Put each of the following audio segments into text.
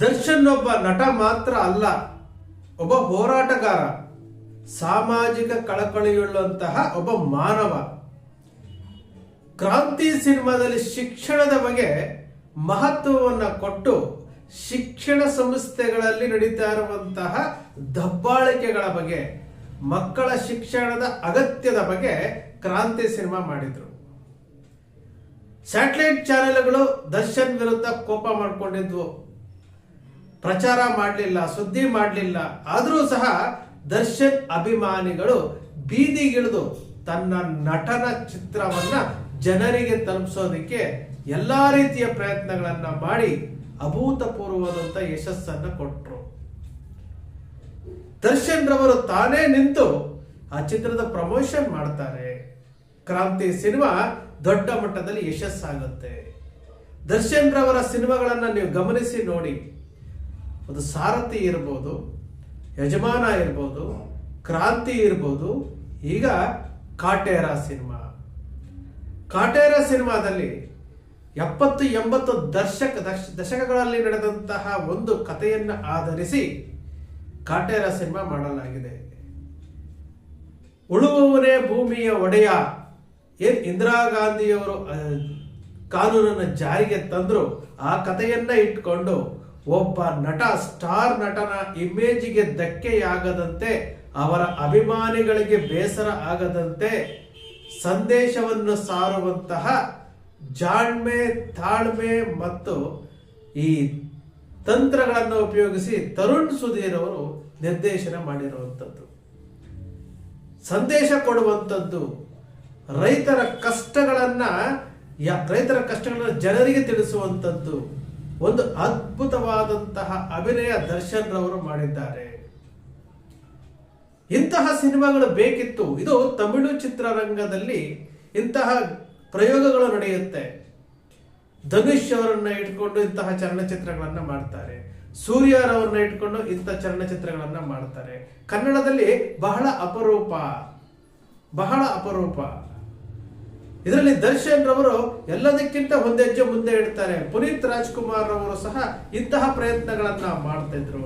ದರ್ಶನ್ ಒಬ್ಬ ನಟ ಮಾತ್ರ ಅಲ್ಲ, ಒಬ್ಬ ಹೋರಾಟಗಾರ, ಸಾಮಾಜಿಕ ಕಳಕಳಿಯುಳ್ಳಂತಹ ಒಬ್ಬ ಮಾನವ. ಕ್ರಾಂತಿ ಸಿನಿಮಾದಲ್ಲಿ ಶಿಕ್ಷಣದ ಬಗ್ಗೆ ಮಹತ್ವವನ್ನು ಕೊಟ್ಟು ಶಿಕ್ಷಣ ಸಂಸ್ಥೆಗಳಲ್ಲಿ ನಡೀತಾ ಇರುವಂತಹ ದಬ್ಬಾಳಿಕೆಗಳ ಬಗ್ಗೆ, ಮಕ್ಕಳ ಶಿಕ್ಷಣದ ಅಗತ್ಯದ ಬಗ್ಗೆ ಕ್ರಾಂತಿ ಸಿನಿಮಾ ಮಾಡಿದ್ರು. ಸ್ಯಾಟಲೈಟ್ ಚಾನೆಲ್ಗಳು ದರ್ಶನ್ ವಿರುದ್ಧ ಕೋಪ ಮಾಡ್ಕೊಂಡಿದ್ವು. ಪ್ರಚಾರ ಮಾಡಲಿಲ್ಲ, ಸುದ್ದಿ ಮಾಡಲಿಲ್ಲ. ಆದರೂ ಸಹ ದರ್ಶನ್ ಅಭಿಮಾನಿಗಳು ಬೀದಿಗಿಳಿದು ತನ್ನ ನಟನ ಚಿತ್ರವನ್ನ ಜನರಿಗೆ ತಲುಪಿಸೋದಕ್ಕೆ ಎಲ್ಲ ರೀತಿಯ ಪ್ರಯತ್ನಗಳನ್ನ ಮಾಡಿ ಅಭೂತಪೂರ್ವವಾದಂತ ಯಶಸ್ಸನ್ನ ಕೊಟ್ಟರು ದರ್ಶನ್ ರವರು ತಾನೇ ನಿಂತು ಆ ಚಿತ್ರದ ಪ್ರಮೋಷನ್ ಮಾಡ್ತಾರೆ. ಕ್ರಾಂತಿ ಸಿನಿಮಾ ದೊಡ್ಡ ಮಟ್ಟದಲ್ಲಿ ಯಶಸ್ಸಾಗುತ್ತೆ. ದರ್ಶನ್ ರವರ ಸಿನಿಮಾಗಳನ್ನ ನೀವು ಗಮನಿಸಿ ನೋಡಿ. ಒಂದು ಸಾರಥಿ ಇರ್ಬೋದು, ಯಜಮಾನ ಇರ್ಬೋದು, ಕ್ರಾಂತಿ ಇರ್ಬೋದು. ಈಗ ಕಾಟೇರ ಸಿನಿಮಾ. ಕಾಟೇರ ಸಿನಿಮಾದಲ್ಲಿ ಎಪ್ಪತ್ತು ಎಂಬತ್ತು ದಶಕ ದಶ ದಶಕಗಳಲ್ಲಿ ನಡೆದಂತಹ ಒಂದು ಕಥೆಯನ್ನು ಆಧರಿಸಿ ಕಾಟೇರ ಸಿನಿಮಾ ಮಾಡಲಾಗಿದೆ. ಉಳುವವನೇ ಭೂಮಿಯ ಒಡೆಯ. ಏನ್ ಇಂದಿರಾ ಗಾಂಧಿಯವರು ಕಾನೂನನ್ನು ಜಾರಿಗೆ ತಂದ್ರು ಆ ಕಥೆಯನ್ನ ಇಟ್ಕೊಂಡು ಒಬ್ಬ ನಟ, ಸ್ಟಾರ್ ನಟನ ಇಮೇಜಿಗೆ ಧಕ್ಕೆಯಾಗದಂತೆ, ಅವರ ಅಭಿಮಾನಿಗಳಿಗೆ ಬೇಸರ ಆಗದಂತೆ ಸಂದೇಶವನ್ನು ಸಾರುವಂತಹ ಜಾಣ್ಮೆ, ತಾಳ್ಮೆ ಮತ್ತು ಈ ತಂತ್ರಗಳನ್ನು ಉಪಯೋಗಿಸಿ ತರುಣ್ ಸುಧೀರ್ ಅವರು ನಿರ್ದೇಶನ ಮಾಡಿರುವಂಥದ್ದು. ಸಂದೇಶ ಕೊಡುವಂಥದ್ದು, ರೈತರ ಕಷ್ಟಗಳನ್ನು ರೈತರ ಕಷ್ಟಗಳನ್ನು ಜನರಿಗೆ ತಿಳಿಸುವಂಥದ್ದು. ಒಂದು ಅದ್ಭುತವಾದಂತಹ ಅಭಿನಯ ದರ್ಶನ್ ರವರು ಮಾಡಿದ್ದಾರೆ. ಇಂತಹ ಸಿನಿಮಾಗಳು ಬೇಕಿತ್ತು. ಇದು ತಮಿಳು ಚಿತ್ರರಂಗದಲ್ಲಿ ಇಂತಹ ಪ್ರಯೋಗಗಳು ನಡೆಯುತ್ತೆ. ಧನುಷ್ ಅವರನ್ನ ಇಟ್ಕೊಂಡು ಇಂತಹ ಚಲನಚಿತ್ರಗಳನ್ನ ಮಾಡ್ತಾರೆ. ಸೂರ್ಯರವ್ರನ್ನ ಇಟ್ಕೊಂಡು ಇಂಥ ಚಲನಚಿತ್ರಗಳನ್ನ ಮಾಡ್ತಾರೆ. ಕನ್ನಡದಲ್ಲಿ ಬಹಳ ಅಪರೂಪ. ಬಹಳ ಅಪರೂಪ. ಇದರಲ್ಲಿ ದರ್ಶನ್ ರವರು ಎಲ್ಲದಕ್ಕಿಂತ ಒಂದು ಹೆಜ್ಜೆ ಮುಂದೆ ಇಡ್ತಾರೆ ಪುನೀತ್ ರಾಜ್ಕುಮಾರ್ ರವರು ಸಹ ಇಂತಹ ಪ್ರಯತ್ನಗಳನ್ನ ಮಾಡ್ತಿದ್ರು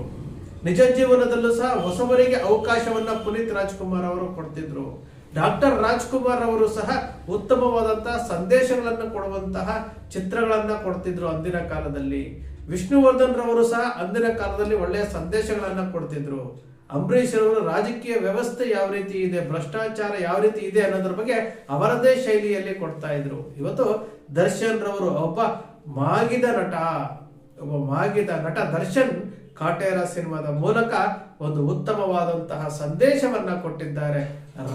ನಿಜ ಜೀವನದಲ್ಲೂ ಸಹ ಹೊಸಬರಿಗೆ ಅವಕಾಶವನ್ನ ಪುನೀತ್ ರಾಜ್ಕುಮಾರ್ ಅವರು ಕೊಡ್ತಿದ್ರು. ಡಾಕ್ಟರ್ ರಾಜ್ಕುಮಾರ್ ಅವರು ಸಹ ಉತ್ತಮವಾದಂತಹ ಸಂದೇಶಗಳನ್ನು ಕೊಡುವಂತಹ ಚಿತ್ರಗಳನ್ನ ಕೊಡ್ತಿದ್ರು ಅಂದಿನ ಕಾಲದಲ್ಲಿ. ವಿಷ್ಣುವರ್ಧನ್ ರವರು ಸಹ ಅಂದಿನ ಕಾಲದಲ್ಲಿ ಒಳ್ಳೆಯ ಸಂದೇಶಗಳನ್ನ ಕೊಡ್ತಿದ್ರು. ಅಂಬರೀಷ್ ಅವರು ರಾಜಕೀಯ ವ್ಯವಸ್ಥೆ ಯಾವ ರೀತಿ ಇದೆ, ಭ್ರಷ್ಟಾಚಾರ ಯಾವ ರೀತಿ ಇದೆ ಅನ್ನೋದ್ರ ಬಗ್ಗೆ ಅವರದೇ ಶೈಲಿಯಲ್ಲಿ ಕೊಡ್ತಾ ಇದ್ರು. ಇವತ್ತು ದರ್ಶನ್ ರವರು, ಒಬ್ಬ ಮಾಗಿದ ನಟ, ಒಬ್ಬ ಮಾಗಿದ ನಟ ದರ್ಶನ್ ಕಾಟೇರ ಸಿನಿಮಾದ ಮೂಲಕ ಒಂದು ಉತ್ತಮವಾದಂತಹ ಸಂದೇಶವನ್ನ ಕೊಟ್ಟಿದ್ದಾರೆ.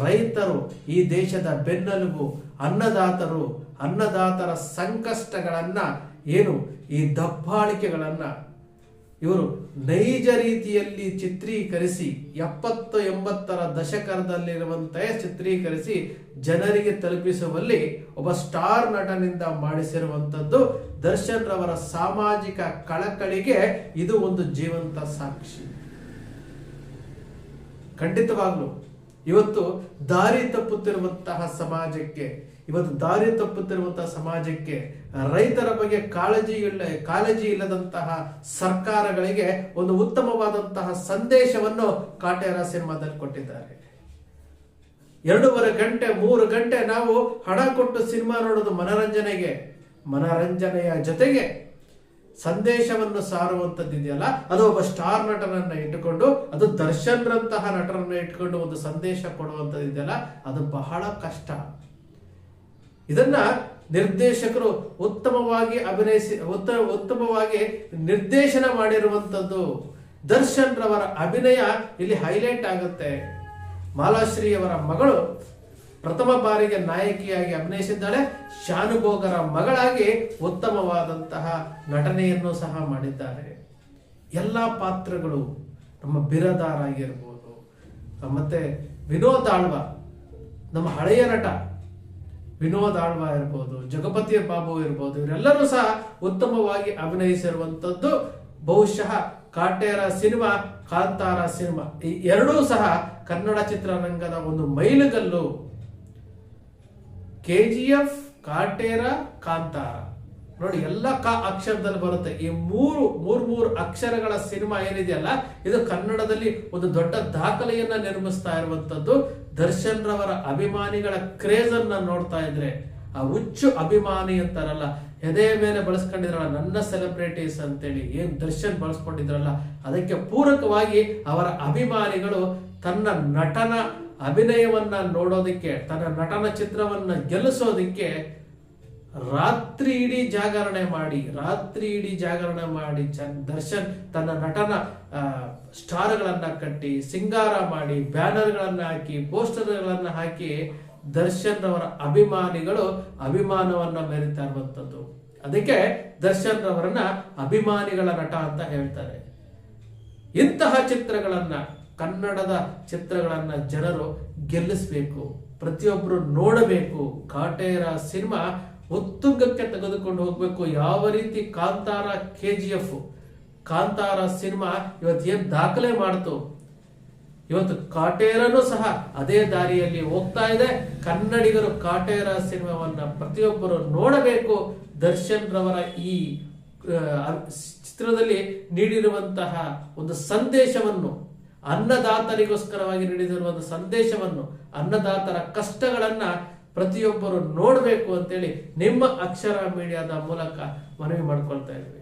ರೈತರು ಈ ದೇಶದ ಬೆನ್ನೆಲುಬು, ಅನ್ನದಾತರು, ಅನ್ನದಾತರ ಸಂಕಷ್ಟಗಳನ್ನ, ಏನು ಈ ದಬ್ಬಾಳಿಕೆಗಳನ್ನ ಇವರು ನೈಜ ರೀತಿಯಲ್ಲಿ ಚಿತ್ರೀಕರಿಸಿ ಎಪ್ಪತ್ತು ಎಂಬತ್ತರ ದಶಕದಲ್ಲಿರುವಂತೆ ಚಿತ್ರೀಕರಿಸಿ ಜನರಿಗೆ ತಲುಪಿಸುವಲ್ಲಿ ಒಬ್ಬ ಸ್ಟಾರ್ ನಟನಿಂದ ಮಾಡಿಸಿರುವಂಥದ್ದು ದರ್ಶನ್ ರವರ ಸಾಮಾಜಿಕ ಕಳಕಳಿಗೆ ಇದು ಒಂದು ಜೀವಂತ ಸಾಕ್ಷಿ. ಖಂಡಿತವಾಗ್ಲು, ಇವತ್ತು ದಾರಿ ತಪ್ಪುತ್ತಿರುವಂತಹ ಸಮಾಜಕ್ಕೆ ಇವತ್ತು ದಾರಿ ತಪ್ಪುತ್ತಿರುವಂತಹ ಸಮಾಜಕ್ಕೆ ರೈತರ ಬಗ್ಗೆ ಕಾಳಜಿ ಇಲ್ಲ, ಕಾಳಜಿ ಇಲ್ಲದಂತಹ ಸರ್ಕಾರಗಳಿಗೆ ಒಂದು ಉತ್ತಮವಾದಂತಹ ಸಂದೇಶವನ್ನು ಕಾಟೇರ ಸಿನಿಮಾದಲ್ಲಿ ಕೊಟ್ಟಿದ್ದಾರೆ. ಎರಡೂವರೆ ಗಂಟೆ, ಮೂರು ಗಂಟೆ ನಾವು ಹಣ ಕೊಟ್ಟು ಸಿನಿಮಾ ನೋಡೋದು ಮನರಂಜನೆಗೆ, ಮನರಂಜನೆಯ ಜೊತೆಗೆ ಸಂದೇಶವನ್ನು ಸಾರುವಂತದ್ದು ಇದೆಯಲ್ಲ, ಅದು ಒಬ್ಬ ಸ್ಟಾರ್ ನಟನನ್ನ ಇಟ್ಟುಕೊಂಡು, ಅದು ದರ್ಶನ್ ರಂತಹ ನಟರನ್ನ ಇಟ್ಕೊಂಡು ಒಂದು ಸಂದೇಶ ಕೊಡುವಂತದ್ದು ಇದೆಯಲ್ಲ, ಅದು ಬಹಳ ಕಷ್ಟ. ಇದನ್ನ ನಿರ್ದೇಶಕರು ಉತ್ತಮವಾಗಿ ಅಭಿನಯಿಸಿ, ಉತ್ತ, ಉತ್ತಮವಾಗಿ ನಿರ್ದೇಶನ ಮಾಡಿರುವಂಥದ್ದು ದರ್ಶನ್ ರವರ ಅಭಿನಯ ಇಲ್ಲಿ ಹೈಲೈಟ್ ಆಗುತ್ತೆ. ಮಾಲಾಶ್ರೀ ಅವರ ಮಗಳು ಪ್ರಥಮ ಬಾರಿಗೆ ನಾಯಕಿಯಾಗಿ ಅಭಿನಯಿಸಿದ್ದಾಳೆ. ಶಾನುಭೋಗರ ಮಗಳಾಗಿ ಉತ್ತಮವಾದಂತಹ ನಟನೆಯನ್ನು ಸಹ ಮಾಡಿದ್ದಾರೆ. ಎಲ್ಲ ಪಾತ್ರಗಳು ನಮ್ಮ ಬಿರದಾರ ಆಗಿರ್ಬೋದು ಮತ್ತೆ ವಿನೋದ್ ಆಳ್ವ, ನಮ್ಮ ಹಳೆಯ ನಟ ವಿನೋದ್ ಆಳ್ವ ಇರ್ಬೋದು ಜಗಪತಿಯ ಬಾಬು ಇರ್ಬೋದು, ಇವರೆಲ್ಲರೂ ಸಹ ಉತ್ತಮವಾಗಿ ಅಭಿನಯಿಸಿರುವಂತದ್ದು ಬಹುಶಃ ಕಾಟೇರ ಸಿನಿಮಾ, ಕಾಂತಾರ ಸಿನಿಮಾ. ಈ ಎರಡೂ ಸಹ ಕನ್ನಡ ಚಿತ್ರರಂಗದ ಒಂದು ಮೈಲುಗಲ್ಲು. K G F Kaatera, Kantara. ನೋಡಿ, ಎಲ್ಲ ಕ ಅಕ್ಷರದಲ್ಲಿ ಬರುತ್ತೆ. ಈ ಮೂರು, ಮೂರ್, ಮೂರು ಅಕ್ಷರಗಳ ಸಿನಿಮಾ ಏನಿದೆಯಲ್ಲ ಇದು ಕನ್ನಡದಲ್ಲಿ ಒಂದು ದೊಡ್ಡ ದಾಖಲೆಯನ್ನ ನಿರ್ಮಿಸ್ತಾ ಇರುವಂತದ್ದು. ದರ್ಶನ್ ರವರ ಅಭಿಮಾನಿಗಳ ಕ್ರೇಜ್ ಅನ್ನ ನೋಡ್ತಾ ಇದ್ರೆ, ಆ ಹುಚ್ಚು ಅಭಿಮಾನಿ ಅಂತಾರಲ್ಲ, ಎದೆ ಮೇಲೆ ಬಳಸ್ಕೊಂಡಿದ್ರಲ್ಲ, ನನ್ನ ಸೆಲೆಬ್ರಿಟೀಸ್ ಅಂತೇಳಿ ಏನ್ ದರ್ಶನ್ ಬಳಸ್ಕೊಂಡಿದ್ರಲ್ಲ, ಅದಕ್ಕೆ ಪೂರಕವಾಗಿ ಅವರ ಅಭಿಮಾನಿಗಳು ತನ್ನ ನಟನ ಅಭಿನಯವನ್ನ ನೋಡೋದಕ್ಕೆ, ತನ್ನ ನಟನ ಚಿತ್ರವನ್ನ ಗೆಲ್ಲಿಸೋದಕ್ಕೆ ರಾತ್ರಿ ಇಡೀ ಜಾಗರಣೆ ಮಾಡಿ, ರಾತ್ರಿ ಇಡೀ ಜಾಗರಣೆ ಮಾಡಿ ದರ್ಶನ್ ತನ್ನ ನಟನ ಸ್ಟಾರ್ಗಳನ್ನ ಕಟ್ಟಿ, ಸಿಂಗಾರ ಮಾಡಿ, ಬ್ಯಾನರ್ಗಳನ್ನ ಹಾಕಿ, ಪೋಸ್ಟರ್ಗಳನ್ನ ಹಾಕಿ ದರ್ಶನ್ ಅವರ ಅಭಿಮಾನಿಗಳು ಅಭಿಮಾನವನ್ನ ಮೆರಿತಾ ಇರುವಂಥದ್ದು ಅದಕ್ಕೆ ದರ್ಶನ್ ಅವರನ್ನ ಅಭಿಮಾನಿಗಳ ನಟ ಅಂತ ಹೇಳ್ತಾರೆ. ಇಂತಹ ಚಿತ್ರಗಳನ್ನ, ಕನ್ನಡದ ಚಿತ್ರಗಳನ್ನ ಜನರು ಗೆಲ್ಲಿಸಬೇಕು ಪ್ರತಿಯೊಬ್ಬರು ನೋಡಬೇಕು. ಕಾಟೇರ ಸಿನಿಮಾ ಉತ್ತುಂಗಕ್ಕೆ ತೆಗೆದುಕೊಂಡು ಹೋಗ್ಬೇಕು. ಯಾವ ರೀತಿ Kantara K G F Kantara cinema ಇವತ್ತು ಏನ್ ದಾಖಲೆ ಮಾಡ್ತು? ಇವತ್ತು ಕಾಟೇರನು ಸಹ ಅದೇ ದಾರಿಯಲ್ಲಿ ಹೋಗ್ತಾ ಇದೆ. ಕನ್ನಡಿಗರು ಕಾಟೇರ ಸಿನಿಮಾವನ್ನ ಪ್ರತಿಯೊಬ್ಬರು ನೋಡಬೇಕು. ದರ್ಶನ್ ರವರ ಈ ಚಿತ್ರದಲ್ಲಿ ನೀಡಿರುವಂತಹ ಒಂದು ಸಂದೇಶವನ್ನು, ಅನ್ನದಾತರಿಗೋಸ್ಕರವಾಗಿ ನೀಡಿದಿರುವ ಒಂದು ಸಂದೇಶವನ್ನು, ಅನ್ನದಾತರ ಕಷ್ಟಗಳನ್ನ ಪ್ರತಿಯೊಬ್ಬರು ನೋಡಬೇಕು ಅಂತೇಳಿ ನಿಮ್ಮ ಅಕ್ಷರ ಮೀಡಿಯಾದ ಮೂಲಕ ಮನವಿ ಮಾಡ್ಕೊಳ್ತಾ ಇದ್ದೀವಿ